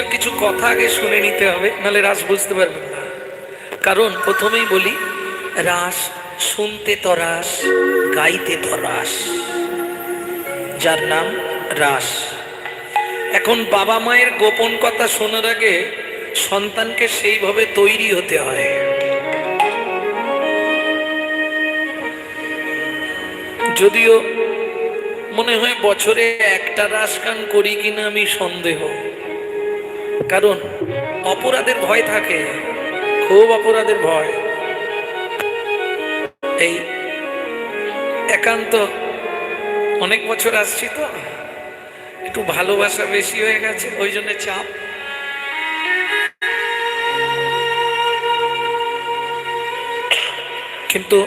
এইবার কিছু কথা আগে শুনে নিতে হবে, নাহলে রাস বুঝতে পারবেন না। কারণ প্রথমেই বলি, রাস শুনতে তরাস গাইতে তরাস যার নাম রাস। এখন বাবা মায়ের গোপন কথা শোনার আগে সন্তানকে সেইভাবে তৈরি হতে হয়। যদিও মনে হয় বছরে একটা রাস গান করি কিনা আমি সন্দেহ। কারণ অপরাধের ভয় থাকে, খুব অপরাধের ভয়। এই একান্ত অনেক বছর আসছি তো, একটু ভালোবাসা বেশি হয়ে গেছে, ওই জন্য চাপ। কিন্তু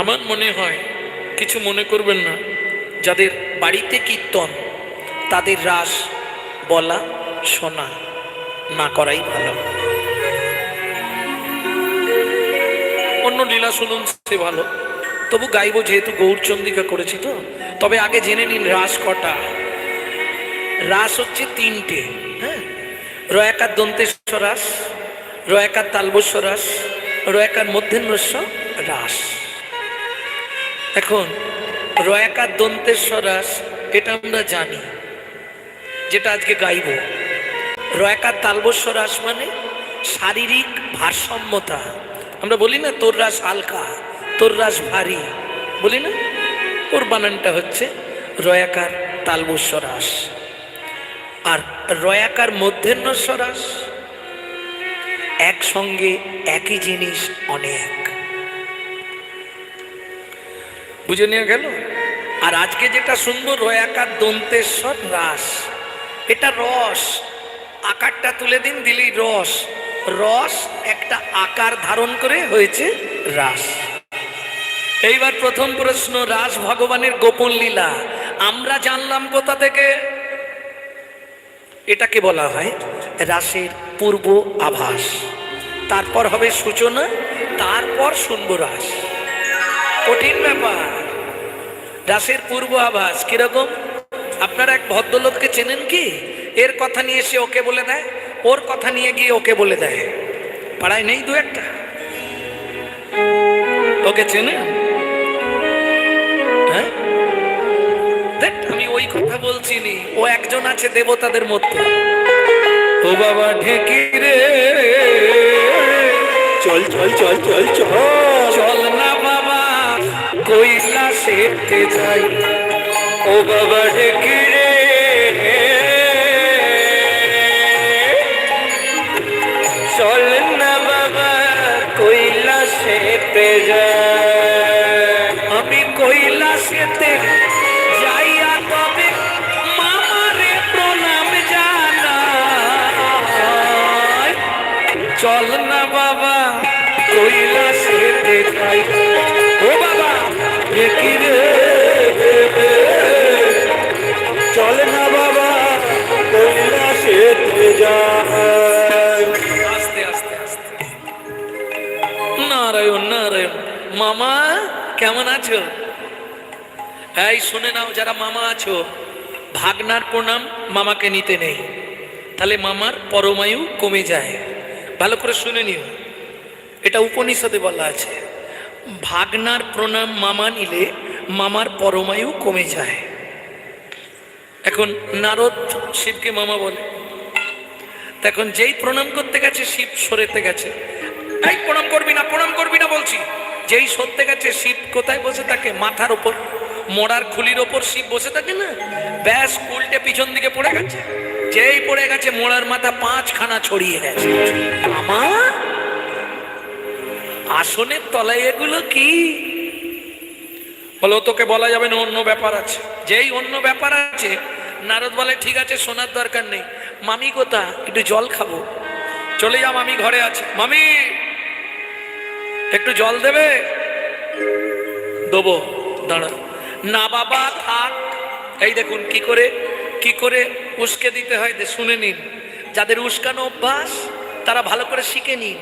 আমার মনে হয়, কিছু মনে করবেন না, যাদের বাড়িতে কীর্তন, তাদের রাস বলা শোনা না করাই ভালো। অন্য লীলা শুনুন, সে ভালো। তবু গাইবো যেহেতু গৌরচন্দিকা করেছি তো। তবে আগে জেনে নিন রাস কটা। রাস হচ্ছে তিনটে হ্যাঁ? রয়াকার দন্তেশ্বর রাস, রয়াকার তালবস্ব রাস, রয়াকার মধ্যেন্দ্রস্ব রাস। এখন, রয়াকার দন্তেশ্বর রাস, এটা আমরা জানি, যেটা আজকে গাইব। রয়াকার তালবস্ব রাস মানে শারীরিক ভারসাম্যতা। আমরা বলি না, তোর রাস হালকা, তোর রাস ভারী। বলি না ওর বানানটা হচ্ছে রয়াকার তালবস্ব রাস আর রয়াকার মধ্যেন্দ্রস্ব রাস একসঙ্গে একই জিনিস অনেক। বুঝে নিয়ে গেল? আর আজকে যেটা শুনব, রয়াকার দন্তেশ্বর রাস এটা রস। আকারটা তুলে দিন, দিলেই রস। রস একটা আকার ধারণ করে হয়েছে রাস। এইবার প্রথম প্রশ্ন, রাস ভগবানের গোপন লীলা। আমরা জানলাম কোথা থেকে? এটাকে বলা হয় রাসের পূর্ব আভাস। তারপর হবে সূচনা, তারপর শুনব রাস। কঠিন ব্যাপার। রাসের পূর্ব আভাস কীরকম? আপনারা এক ভদ্রলোককে চেনেন কি? এর কথা নিয়ে সে ওকে বলে দেয়, ওর কথা নিয়ে গিয়ে ওকে বলে দেয়। পাড়ায় নেই দু একটা। ওকে চেনেন হ্যাঁ? দেখ, আমি ওই কথা বলছি নি। ও একজন আছে দেবতাদের মধ্যে। ও বাবা ঢেকি রে। চল চল চল চল চল। চল না বাবা কৈলাসেতে যাই। ও বাবা ঢেকি রে। আমি কৈলাসেতে যাইয়া তবে মামারে প্রণাম জানাই। চল না বাবা কৈলাসেতে যাই। ও বাবা, দেখি রে। চল না বাবা কৈলাসেতে যায় মামা, কেমন আছো? এই, শুনে নাও, যারা মামা আছো, ভাগনার প্রণাম মামাকে নিতে নেই। তাহলে মামার পরমায়ু কমে যায়। ভালো করে শুনে নিও। এটা উপনিষদে বলা আছে, ভাগনার প্রণাম মামা নিলে মামার পরমায়ু কমে যায়। এখন নারদ শিবকে মামা বলে তখন যেই প্রণাম করতে গেছে, শিব সরেতে গেছে। এই, প্রণাম করবি না, প্রণাম করবি না বলছি। যেই সরতে গেছে শিব কোথায় বসে থাকে? মাথার ওপর মোড়ার খুলির ওপর শিব বসে থাকে না? ব্যাস, উল্টে পিছন দিকে পড়ে গেছে। যেই পড়ে গেছে, মোড়ার মাথা পাঁচখানা ছড়িয়ে গেছে। আমার আসনের তলায় এগুলো কি? বলো, তোকে বলা যাবে না, অন্য ব্যাপার আছে। যেই অন্য ব্যাপার আছে, নারদ বলে, ঠিক আছে, শোনার দরকার নেই। মামি কোথা? একটু জল খাব। চলে যাও, মামি ঘরে আছে। মামি! একটু জল দেবে? দেবো দাঁড়া না বাবা, থাক। এই দেখুন, কি করে কি করে উস্কে দিতে হয় শুনে নিন। যাদের উস্কানো অভ্যাস, তারা ভালো করে শিখে নিন।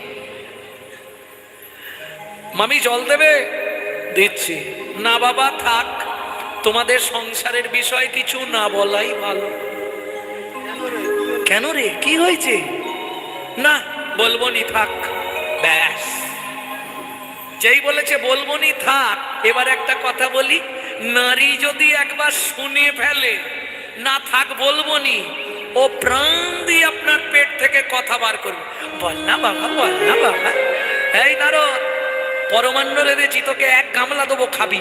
মামি, জল দেবে? দিচ্ছি। না বাবা, থাক। তোমাদের সংসারের বিষয় কিছু না বলাই ভালো। কেন রে? কি হয়েছে? না, বলব নি, থাক। যেই বলেছে বলব নি থাক, এবার একটা কথা বলি, নারী যদি একবার শুনে ফেলে, না থাক বলব নি ও প্রাণ দিয়ে আপনার পেট থেকে কথা বার করবে। বল না বাবা, বল না বাবা। এই নারদ, পরমান্ন রেঁধেছি তোকে এক গামলা দেবো খাবি।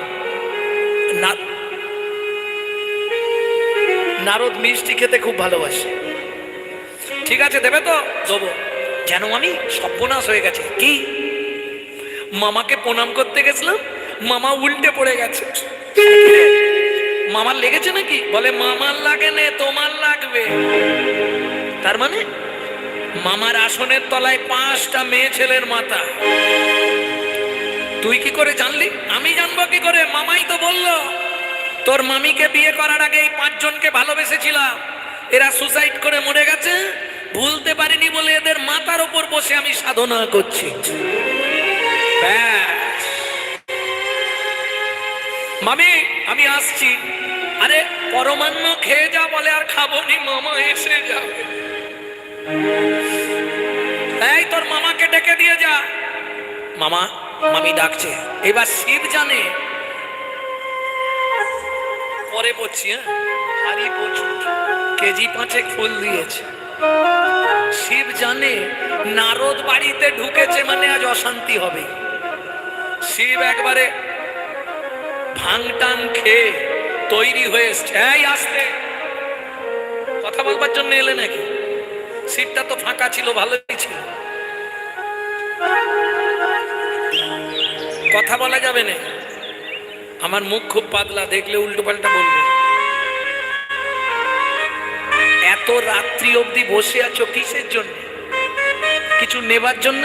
না, নারদ মিষ্টি খেতে খুব ভালোবাসে। ঠিক আছে দেবে তো? দেবো। যেন আমি সর্বনাশ হয়ে গেছে। কি? মামাকে প্রণাম করতে গেছিলাম, মামা উল্টে পড়ে গেছে। মামার লেগেছে নাকি? বলে, মামার লাগে নে, তোমার লাগবে। তার মানে মামার আসনের তলায় পাঁচটা মেয়ে ছেলের মাথা। তুই কি করে জানলি? আমি জানব কি করে? মামাই তো বলল, তোর মামিকে বিয়ে করার আগে এই পাঁচজনকে ভালোবেসেছিলাম। এরা সুসাইড করে মরে গেছে। ভুলতে পারিনি বলে এদের মাথার ওপর বসে আমি সাধনা করছি। মামি, আমি আসছি। আরে, পরমান্ন খেয়ে যা বলে, আর খাব নি, মামা এসে যাবে এই তোর মামাকে ডেকে দিয়ে যা। মামা, মামি ডাকছে। এবার শিব জানে। পরে পড়ছি হ্যাঁ? হারি প্রচুর। কেজি পাঁচেক ফুল দিয়েছে। শিব জানে, নারদ বাড়িতে ঢুকেছে মানে আজ অশান্তি হবে। শিব একবারে ভাংটাং খেয়ে তৈরি হয়ে এই আসতে। কথা বলবার জন্য এলে নাকি? সিটটা তো ফাঁকা ছিল, ভালোই ছিল। কথা বলা যাবে না। আমার মুখ খুব পাতলা, দেখলে উল্টো পাল্টা বলবে। এত রাত্রি অবধি বসে আছো কিসের জন্য? কিছু নেবার জন্য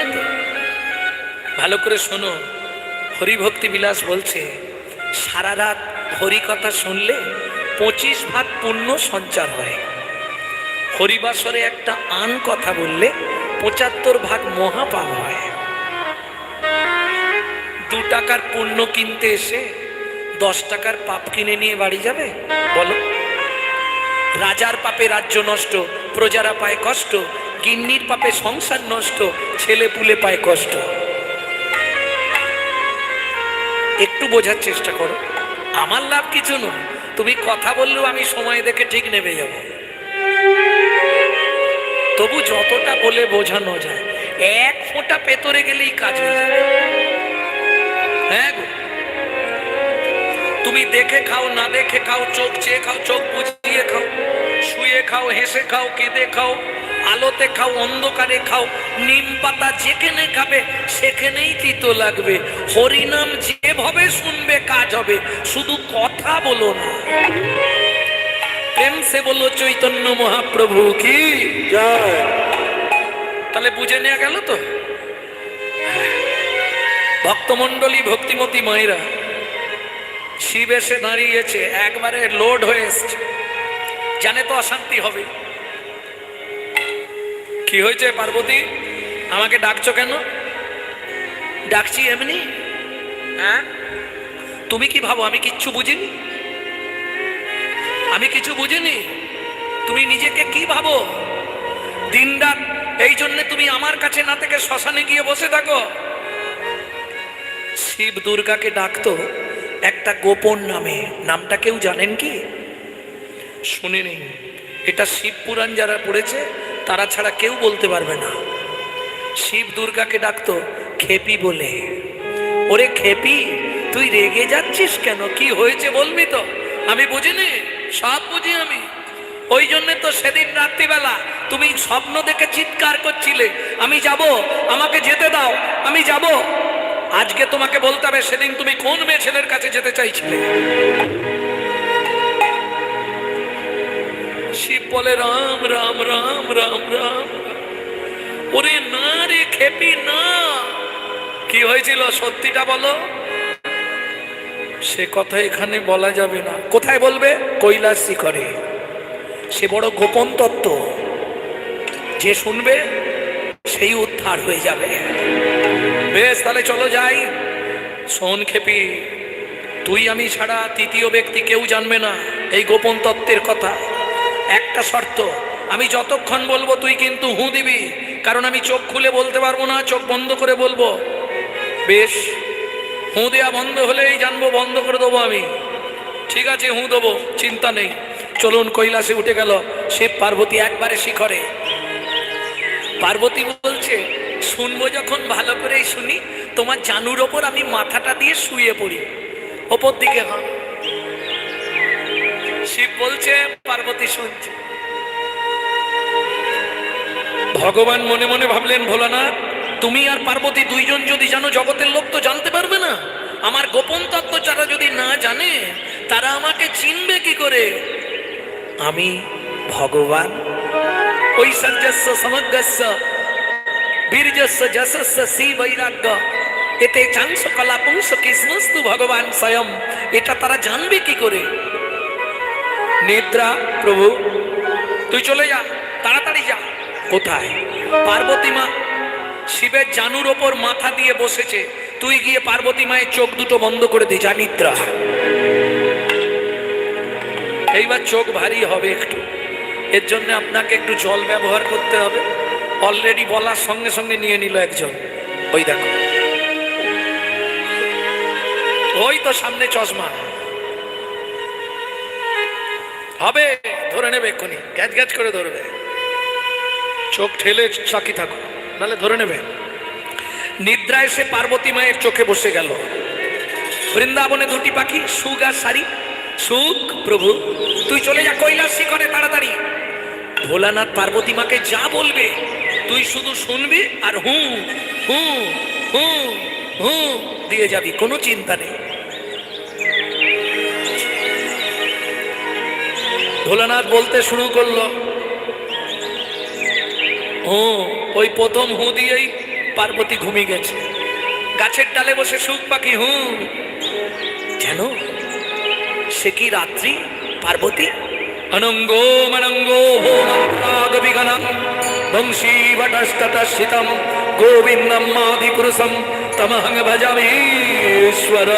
ভালো করে শোনো। হরিভক্তি বিলাস বলছে, সারা রাত হরি কথা শুনলে পঁচিশ ভাগ পুণ্য সঞ্চার হয়। হরিবাসরে একটা আন কথা বললে পঁচাত্তর ভাগ মহাপাপ হয়। দু টাকার পুণ্য কিনতে এসে দশ টাকার পাপ কিনে নিয়ে বাড়ি যাবে? বলো। রাজার পাপে রাজ্য নষ্ট, প্রজারা পায় কষ্ট, গিন্নির পাপে সংসার নষ্ট ছেলে পুলে পায় কষ্ট। একটু বোঝার চেষ্টা করো। আমার লাভ কিছু নয়। তুমি কথা বললেও আমি সময় দেখে ঠিক নেমে যাব। তবু যতটা বলে বোঝানো যায়, এক ফোঁটা পেতরে গেলেই কাজ হয়ে যাবে। হ্যাঁ গো। তুমি দেখে খাও, না দেখে খাও, চোখ চেয়ে খাও, চোখ বুঝিয়ে খাও, শুয়ে খাও, হেসে খাও, কেঁদে খাও, আলোতে খাও, অন্ধকারে খাও, নিম পাতা যেখানে খাবে, সেখানেই তিতো লাগবে। হরিনাম যেভাবে শুনবে কাজ হবে। শুধু কথা বলো না। প্রেম সে বলল চৈতন্য মহাপ্রভু কি? তাহলে বুঝে নেওয়া গেল তো? ভক্তমণ্ডলী ভক্তিমতী মায়েরা শিব এসে দাঁড়িয়েছে একবারে লোড হয়ে এসছে। জানে তো অশান্তি হবে। কি হয়েছে পার্বতী? আমাকে ডাকছো কেন? ডাকছি এমনি? হ্যাঁ? তুমি কি ভাবো, আমি কিচ্ছু বুঝিনি? আমি কিছু বুঝিনি? তুমি নিজেকে কি ভাবো? দিন রাত এই জন্য তুমি আমার কাছে না থেকে শ্মশানে গিয়ে বসে থাকো। শিব দুর্গাকে ডাকতো একটা গোপন নামে। নামটা কেউ জানেন কি? শুনে নেই এটা শিব পুরাণ যারা পড়েছে, তারা ছাড়া কেউ বলতে পারবে না। শিব দুর্গাকে ডাকতো খেপি বলে। ওরে খেপি, তুই রেগে যাচ্ছিস কেন? কি হয়েছে বলবি তো? আমি বুঝিনি, সব বুঝি আমি। ওই জন্য তো সেদিন রাত্রিবেলা তুমি স্বপ্ন দেখে চিৎকার করছিলে, আমি যাব, আমাকে যেতে দাও, আমি যাব। আজকে তোমাকে বলতে হবে, সেদিন তুমি কোন মেয়ে ছেলের কাছে যেতে চাইছিলে? শিব বলে, রাম রাম রাম রাম রাম। ওরে না রে, খেপি না। কি হয়েছিল? সত্যিটা বলো। সে কথা এখানে বলা যাবে না। কোথায় বলবে? কৈলাস শিখরে সে বড় গোপন তত্ত্ব। যে শুনবে, সেই উদ্ধার হয়ে যাবে। বেশ, তাহলে চলো যাই। শোন খেপি, তুই আমি ছাড়া তৃতীয় ব্যক্তি কেউ জানবে না এই গোপন তত্ত্বের কথা। একটা শর্ত, আমি যতক্ষণ বলব তুই কিন্তু হু দিবি। কারণ আমি চোখ খুলে বলতে পারব না, চোখ বন্ধ করে বলব। বেশ। হু দেয়া বন্ধ হলেই জানব, বন্ধ করে দেবো আমি। ঠিক আছে, হু দেবো, চিন্তা নেই। চলুন, কৈলাসে উঠে গেল। শিব পার্বতী একবারে শিখরে। পার্বতী বলছে, শুনব যখন ভালো করেই শুনি, তোমার জানুর ওপর আমি মাথাটা দিয়ে শুয়ে পড়ি। ওপর দিকে হন শিব বলছে, পার্বতী শুনছে ভগবান মনে মনে ভাবলেন, ভোলানাথ তুমি আর পার্বতী দুইজন যদি জানো জগতের লোক তো জানতে পারবে না। আমার গোপন তত্ত্ব যারা যদি না জানে, তারা আমাকে চিনবে কি করে? আমি ভগবান। ঐশ্বর্যস্য সমগ্রস্য বীর্যস্য যশস্য শ্রী বৈরাগ্য এতে চাংস কলা পুংস কৃষ্ণস্তু ভগবান স্বয়ং। এটা তারা জানবে কি করে? নিদ্রা প্রভু, তুই চলে যা, তাড়াতাড়ি যা। কোথায়? পার্বতী মা শিবের জানুর ওপর মাথা দিয়ে বসেছে। তুই গিয়ে পার্বতী মায়ের চোখ দুটো বন্ধ করে দি, যা নিদ্রা। এইবার চোখ ভারী হবে একটু। এর জন্য আপনাকে একটু জল ব্যবহার করতে হবে। অলরেডি বলার সঙ্গে সঙ্গে নিয়ে নিল একজন। ওই দেখো। ওই তো সামনে চশমা। হবে, ধরে নেবে এক্ষুনি। গ্যাজ গ্যাজ করে ধরবে। চোখ ঠেলে চাকি থাকো নাহলে ধরে নেবে নিদ্রা এসে পার্বতী মায়ের চোখে বসে গেল। বৃন্দাবনে দুটি পাখি, সুগ আর শাড়ি সুখ প্রভু, তুই চলে যা কৈলাস শিখরে তাড়াতাড়ি। ভোলানাথ পার্বতী মাকে যা বলবে, তুই শুধু শুনবি আর হু হু হু হু দিয়ে যাবি, কোনো চিন্তা নেই। ভোলানাথ বলতে শুরু করল হু ওই প্রথম হু দিয়েই পার্বতী ঘুমিয়ে গেছে। গাছের ডালে বসে সুখ পাখি হু। যেন সে কি রাত্রি পার্বতী? অনঙ্গ মনঙ্গ হোমাগবিগণম বংশী ভটস্ততশিতম গোবিন্দম মাদিপুরুষম তমহং ভজামীশ্বর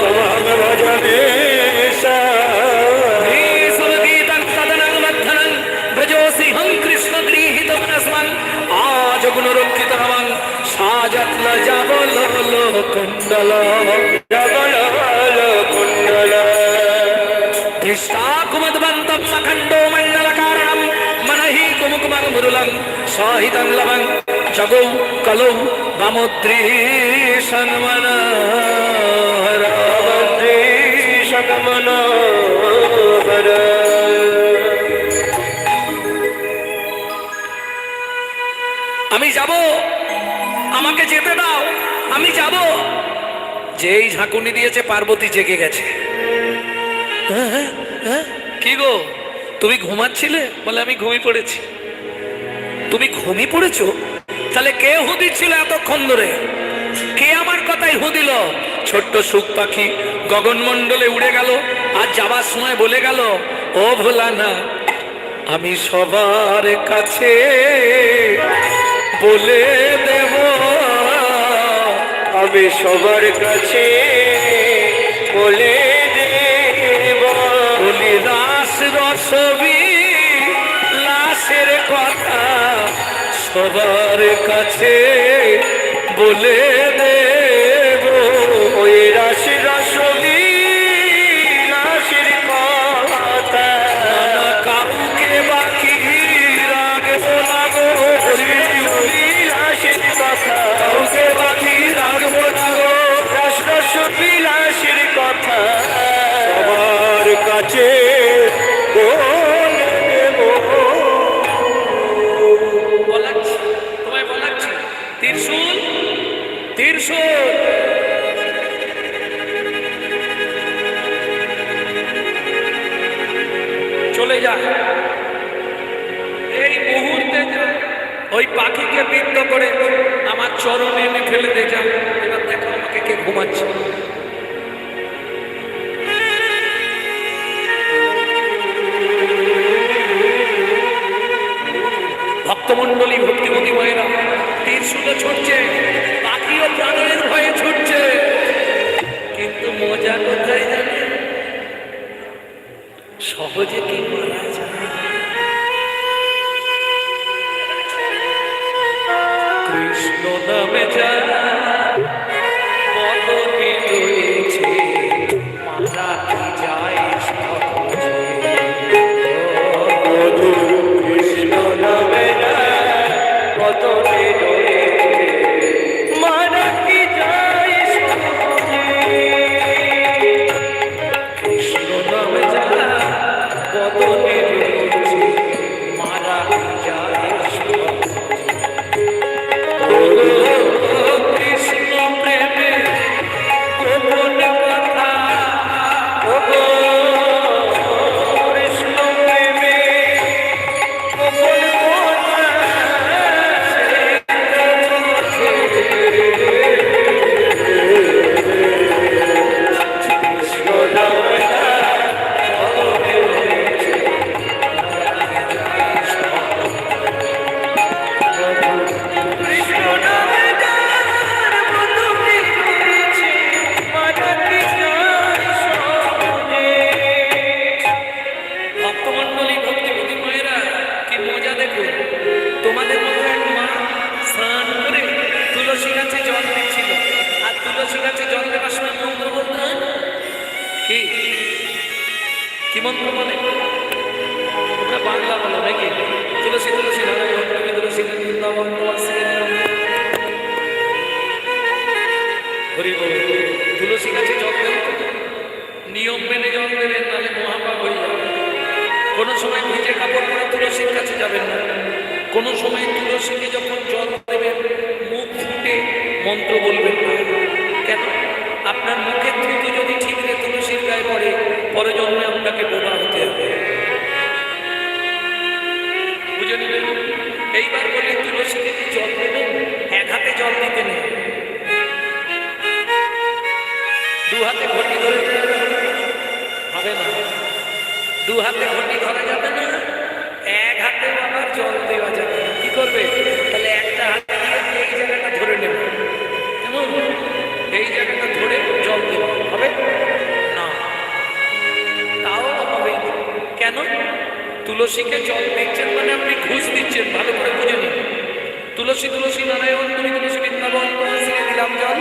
তমহং ভজমেশা কুণ্ডল জগল কুণ্ডল দৃষ্টাকুমদ্বন্తం সখণ্ডো মণ্ডল কারণম মনহি কুমুকুমং মুরুলং সাহিतं লবং জগৌ কলৌ মনোহর সকমনোহর আমি যাব আমাকে যেতে দাও। আমি যাব। যেই ঝাঁকুনি দিয়েছে পার্বতী জেগে গেছে। হ্যাঁ, হ্যাঁ, হ্যাঁ, কি গো? তুমি ঘুমাচ্ছিলে? বলে আমি ঘুমিয়ে পড়েছি। তুমি ঘুমিয়ে পড়েছো? তাহলে কে হু দিচ্ছিল এতক্ষণ ধরে? কে আমার কথাই হুদিল ছোট্ট সুখ পাখি গগনমণ্ডলে উড়ে গেল আর যাবার সময় বলে গেল ও ভোলা না আমি সবার কাছে বলে দেব আমি সবার কাছে। বলে দেব রাস রসবি লাশের কথা সবার কাছে বলে দেব। ত্রিশূল চলে যা। এই মুহূর্তে ওই পাখিকে বিদ্ধ করে আমার চরণে এনে ফেলে দে যা। এবার দেখো আমাকে কে ঘুমাচ্ছে। ভক্তমন্ডলী ভক্তিমতী মায়েরা তীর শুধু ছুটছে পাখিও প্রাণের ভয়ে ছুটছে। মুখ ফুটে মন্ত্র বলবেন না। কেন? আপনার মুখের থুতু যদি ঠিক রে, তুলসীর গায়ে পড়ে পরে জন্মে আপনাকে বোবা হতে হবে। বুঝে নিলেন? এইবার বলি তুলসীকে কি জল দেবেন, এক হাতে জল দিতে নেই। দু হাতে ঘটি ধরে হবে না। দু হাতে ঘটি ধরা যাবে না। এক হাতে আবার জল দেওয়া যাবে কি করবে? কেন? তুলসীকে জল দিচ্ছেন মানে আপনি ঘুষ দিচ্ছেন, ভালো করে বুঝে নিন। তুলসী তুলসী নারায়ণ, তুমি তুলসী বৃন্দাবন দিলাম জল